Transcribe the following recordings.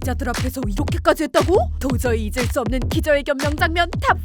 기자들 앞에서 이렇게까지 했다고? 도저히 잊을 수 없는 기자회견 명장면 탑 5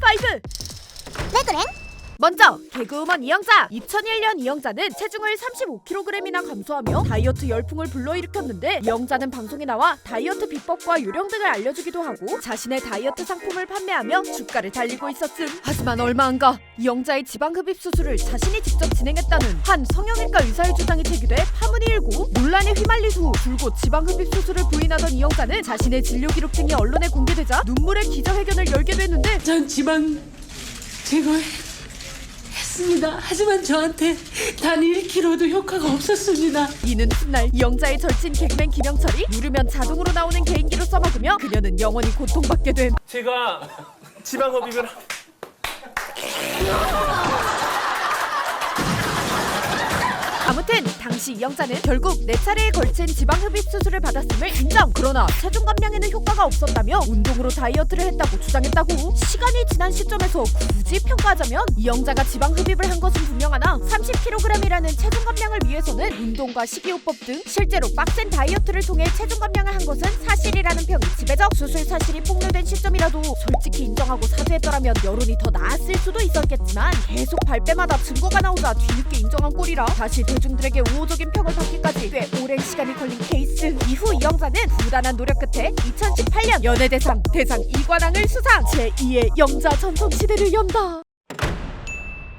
레그랭 먼저 개그우먼 이영자. 2001년 이영자는 체중을 35kg이나 감소하며 다이어트 열풍을 불러일으켰는데 이영자는 방송에 나와 다이어트 비법과 요령 등을 알려주기도 하고 자신의 다이어트 상품을 판매하며 주가를 달리고 있었음. 하지만 얼마 안가 이영자의 지방흡입 수술을 자신이 직접 진행했다는 한 성형외과 의사의 주장이 제기돼 파문이 일고 논란에 휘말린 후 줄곧 지방흡입 수술을 부인하던 이영자는 자신의 진료 기록 등이 언론에 공개되자 눈물의 기자회견을 열게 됐는데 전 지방 제거 했습니다. 하지만 저한테 단 1kg도 효과가 없었습니다. 이는 훗날 이영자의 절친 개그맨 김영철이 누르면 자동으로 나오는 개인기로 써먹으며 그녀는 영원히 고통받게 된 제가 지방 흡입을 아무튼 당시 이 영자는 결국 네 차례에 걸친 지방 흡입 수술을 받았음을 인정. 그러나 체중 감량에는 효과가 없었다며 운동으로 다이어트를 했다고 주장했다고. 시간이 지난 시점에서 굳이 평가하자면 이 영자가 지방 흡입을 한 것은 분명하나 30kg이라는 체중 감량을 위해서는 운동과 식이요법 등 실제로 빡센 다이어트를 통해 체중 감량을 한 것은 사실이라는 평이 지배적 수술 사실이 폭로된 시점이라도 솔직히 인정하고 사죄했더라면 여론이 더 나았을 수도 있었겠지만 계속 발뺌하다 증거가 나오자 뒤늦게 인정한 꼴이라 다시 대중들에게 우호적인 평을 받기까지 꽤 오랜 시간이 걸린 케이스. 이후 이 영자는 부단한 노력 끝에 2018년 연예대상 대상 이관왕을 수상. 제2의 영자 전성시대를 연다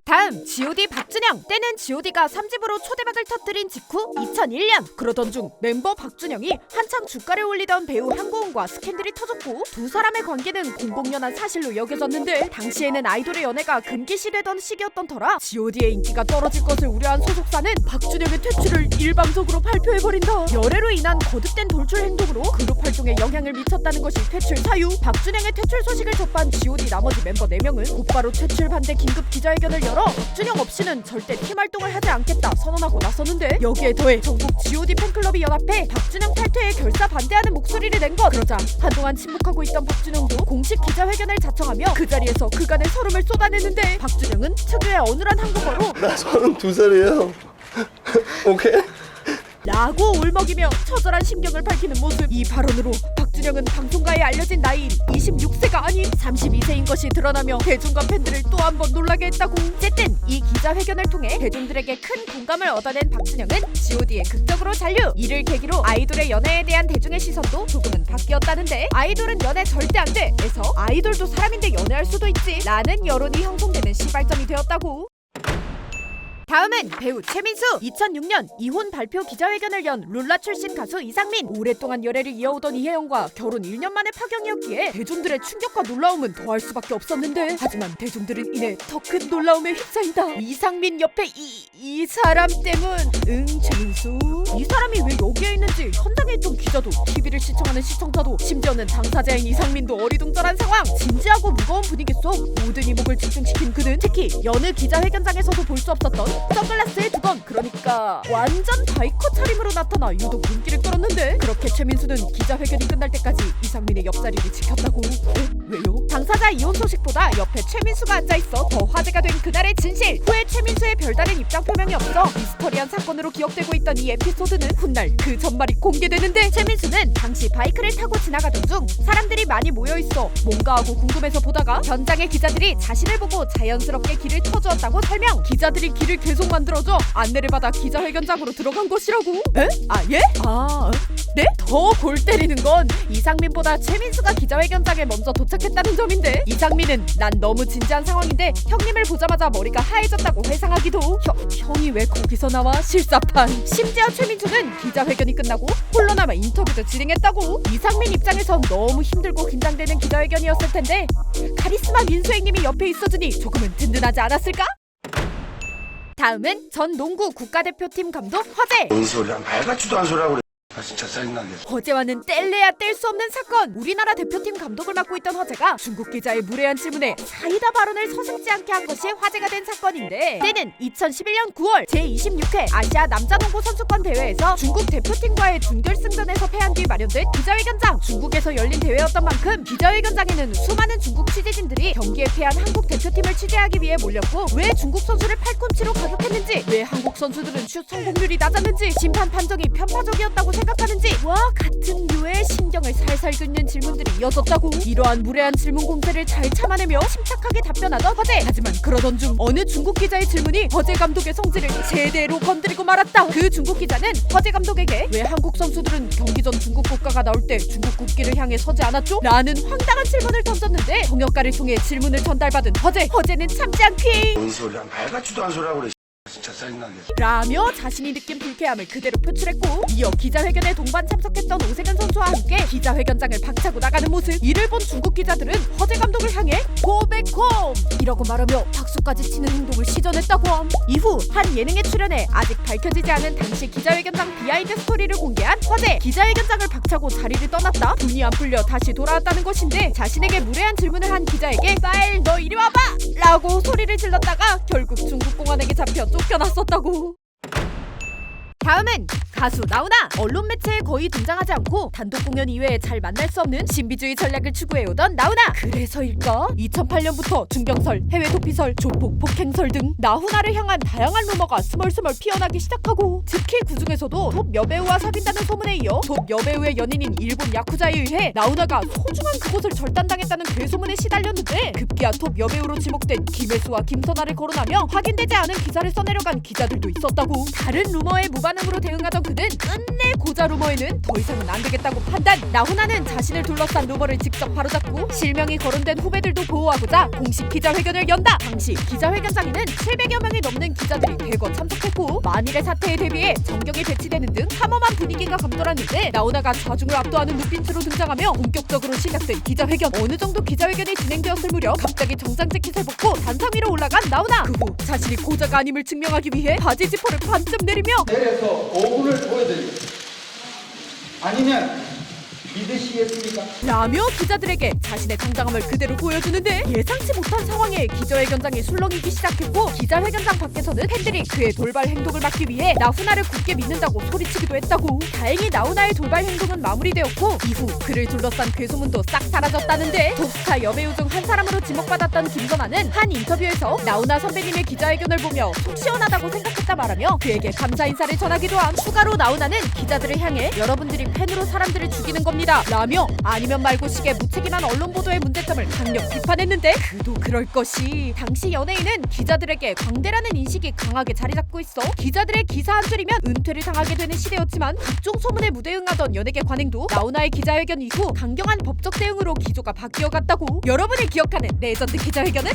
다음 G.O.D 박준영. 때는 G.O.D가 3집으로 초대박을 터뜨린 직후 2001년. 그러던 중 멤버 박준영이 한창 주가를 올리던 배우 한고은과 스캔들이 터졌고 두 사람의 관계는 공공연한 사실로 여겨졌는데 당시에는 아이돌의 연애가 금기시되던 시기였던 터라 G.O.D의 인기가 떨어질 것을 우려한 소속사는 박준영의 퇴출을 일방적으로 발표해버린다. 열애로 인한 거듭된 돌출 행동으로 그룹 활동에 영향을 미쳤다는 것이 퇴출 사유. 박준영의 퇴출 소식을 접한 G.O.D 나머지 멤버 4명은 곧바로 퇴출 반대 긴급 기자회견을 열어 박준영 없이는 절대 팀 활동을 하지 않겠다 선언하고 나섰는데 여기에 더해 전국 G.O.D 팬클럽이 연합해 박준영 탈퇴에 결사 반대하는 목소리를 낸 것 그러자 한동안 침묵하고 있던 박준영도 공식 기자회견을 자청하며 그 자리에서 그간의 서름을 쏟아내는데 박준영은 특유의 어눌한 한국어로 나 서른 두 살이에요. 오케이? 라고 울먹이며 처절한 심경을 밝히는 모습 이 발언으로 박준영은 방송가에 알려진 나이인 26세가 아닌 32세인 것이 드러나며 대중과 팬들을 또 한 번 놀라게 했다고. 어쨌든 이 기자회견을 통해 대중들에게 큰 공감을 얻어낸 박준영은 G.O.D에 극적으로 잔류. 이를 계기로 아이돌의 연애에 대한 대중의 시선도 조금은 바뀌었다는데 아이돌은 연애 절대 안 돼. 에서 아이돌도 사람인데 연애할 수도 있지. 라는 여론이 형성되는 시발점이 되었다고 다음은 배우 최민수 2006년 이혼 발표 기자회견을 연 룰라 출신 가수 이상민. 오랫동안 열애를 이어오던 이혜영과 결혼 1년 만에 파경이었기에 대중들의 충격과 놀라움은 더할 수밖에 없었는데 하지만 대중들은 이내 더 큰 놀라움에 휩싸인다. 이상민 옆에 이, 이 사람 때문. 응 최민수? 이 사람이 왜 여기에 있는지 현장에 있던 기자도 TV를 시청하는 시청자도 심지어는 당사자인 이상민도 어리둥절한 상황. 진지하고 무거운 분위기 속 모든 이목을 집중시킨 그는 특히 여느 기자회견장에서도 볼 수 없었던 선글라스의 두건. 그러니까 완전 바이커 차림으로 나타나 유독 눈길을 끌었는데? 그렇게 최민수는 기자회견이 끝날 때까지 이상민의 옆자리를 지켰다고. 에? 왜요? 당사자 이혼 소식보다 옆에 최민수가 앉아있어 더 화제가 된 그날의 진실. 후에 최민수의 별다른 입장 표명이 없어 미스터리한 사건으로 기억되고 있던 이 에피소드는 훗날 그 전말이 공개되는데 최민수는 당시 바이크를 타고 지나가던 중 사람들이 많이 모여있어 뭔가 하고 궁금해서 보다가 현장의 기자들이 자신을 보고 자연스럽게 길을 터주었다고 설명. 기자들이 길을 계속 만들어줘 안내를 받아 기자회견장으로 들어간 것이라고 에? 아 예? 아 네? 더 골 때리는 건 이상민보다 최민수가 기자회견장에 먼저 도착했다는 점인데 이상민은 난 너무 진지한 상황인데 형님을 보자마자 머리가 하얘졌다고 회상하기도 형, 형이 왜 거기서 나와 실사판 심지어 최민수는 기자회견이 끝나고 홀로 남아 인터뷰도 진행했다고 이상민 입장에선 너무 힘들고 긴장되는 기자회견이었을 텐데 카리스마 민수행님이 옆에 있어주니 조금은 든든하지 않았을까? 다음은 전 농구 국가대표팀 감독 허재 뭔 소리야? 말 같지도 않은 소리 하고 그래. 아 진짜 짜증나네. 허재와는 뗄래야 뗄 수 없는 사건 우리나라 대표팀 감독을 맡고 있던 허재가 중국 기자의 무례한 질문에 사이다 발언을 서슴지 않게 한 것이 화제가 된 사건인데 때는 2011년 9월 제26회 아시아 남자농구 선수권 대회에서 중국 대표팀과의 준결승전에서 패한 뒤 마련된 기자회견장 중국에서 열린 대회였던 만큼 기자회견장에는 수많은 중국 취재진들이 경기에 패한 한국 대표팀을 취재하기 위해 몰렸고 왜 중국 선수를 팔꿈치로 가격했는지 왜 한국 선수들은 슛 성공률이 낮았는지 심판 판정이 편파적이었다고 생각 생각하는지. 와 같은 류의 신경을 살살 긁는 질문들이 이어졌다고. 이러한 무례한 질문 공세를 잘 참아내며 침착하게 답변하던 허재. 하지만 그러던 중 어느 중국 기자의 질문이 허재 감독의 성질을 제대로 건드리고 말았다. 그 중국 기자는 허재 감독에게 왜 한국 선수들은 경기 전 중국 국가가 나올 때 중국 국기를 향해 서지 않았죠? 라는 황당한 질문을 던졌는데 통역가를 통해 질문을 전달받은 허재. 허재는 참지 않기. 뭔 소리야? 발같지도 않은 소리 하고 그래 진짜 짜증나게. 라며 자신이 느낀 불쾌함을 그대로 표출했고 이어 기자회견에 동반 참석했던 오세근 선수와 함께 기자회견장을 박차고 나가는 모습. 이를 본 중국 기자들은 허재 감독을 향해 고백홈 이라고 말하며 박수까지 치는 행동을 시전했다고 함. 이후 한 예능에 출연해 아직 밝혀지지 않은 당시 기자회견장 비하인드 스토리를 공개한 허재 기자회견장을 박차고 자리를 떠났다. 분이 안 풀려 다시 돌아왔다는 것인데 자신에게 무례한 질문을 한 기자에게 파일 너 이리 와봐! 라고 소리를 질렀다가 결국 중국 공안에게 잡혀 쫓겨났었다고 다음은 가수 나훈아. 언론 매체에 거의 등장하지 않고 단독 공연 이외에 잘 만날 수 없는 신비주의 전략을 추구해오던 나훈아. 그래서일까? 2008년부터 중경설 해외 도피설 조폭 폭행설 등 나훈아를 향한 다양한 루머가 스멀스멀 피어나기 시작하고 특히 그 중에서도 톱 여배우와 사귄다는 소문에 이어 톱 여배우의 연인인 일본 야쿠자에 의해 나훈아가 소중한 그곳을 절단당했다는 괴소문에 시달렸는데 급기야 톱 여배우로 지목된 김혜수와 김선아를 거론하며 확인되지 않은 기사를 써내려간 기자들도 있었다고. 다른 루머에 무반 응으로 대응하던 그는 끝내 고자 루머에는 더 이상은 안 되겠다고 판단. 나훈아는 자신을 둘러싼 루머를 직접 바로잡고 실명이 거론된 후배들도 보호하고자 공식 기자회견을 연다. 당시 기자회견장에는 700여 명이 넘는 기자들이 대거 참석했고 만일의 사태에 대비해 정경이 배치되는 등 삼엄한 분위기가 감돌았는데 나훈아가 좌중을 압도하는 눈빛으로 등장하며 본격적으로 시작된 기자회견. 어느 정도 기자회견이 진행되었을 무렵 갑자기 정장 재킷을 벗고 단상 위로 올라간 나훈아. 그 후 자신이 고자가 아님을 증명하기 위해 바지 지퍼를 반쯤 내리며 내려 서 5분을 보여드리고 아니면 믿으시겠습니까? 라며 기자들에게 자신의 당당함을 그대로 보여주는데 예상치 못한 상황에 기자회견장이 술렁이기 시작했고 기자회견장 밖에서는 팬들이 그의 돌발 행동을 막기 위해 나훈아를 굳게 믿는다고 소리치기도 했다고. 다행히 나훈아의 돌발 행동은 마무리되었고 이후 그를 둘러싼 괴소문도 싹 사라졌다는데 톱스타 여배우 중 한 사람으로 지목받았던 김선아는 한 인터뷰에서 나훈아 선배님의 기자회견을 보며 속 시원하다고 생각했다 말하며 그에게 감사 인사를 전하기도 함. 추가로 나훈아는 기자들을 향해 여러분들이 팬으로 사람들을 죽이는 겁 니다. 라며 아니면 말고 식의 무책임한 언론 보도의 문제점을 강력 비판했는데 그도 그럴 것이. 당시 연예인은 기자들에게 광대라는 인식이 강하게 자리 잡고 있어 기자들의 기사 한 줄이면 은퇴를 당하게 되는 시대였지만 각종 소문에 무대응하던 연예계 관행도 나훈아의 기자회견 이후 강경한 법적 대응으로 기조가 바뀌어갔다고 여러분이 기억하는 레전드 기자회견은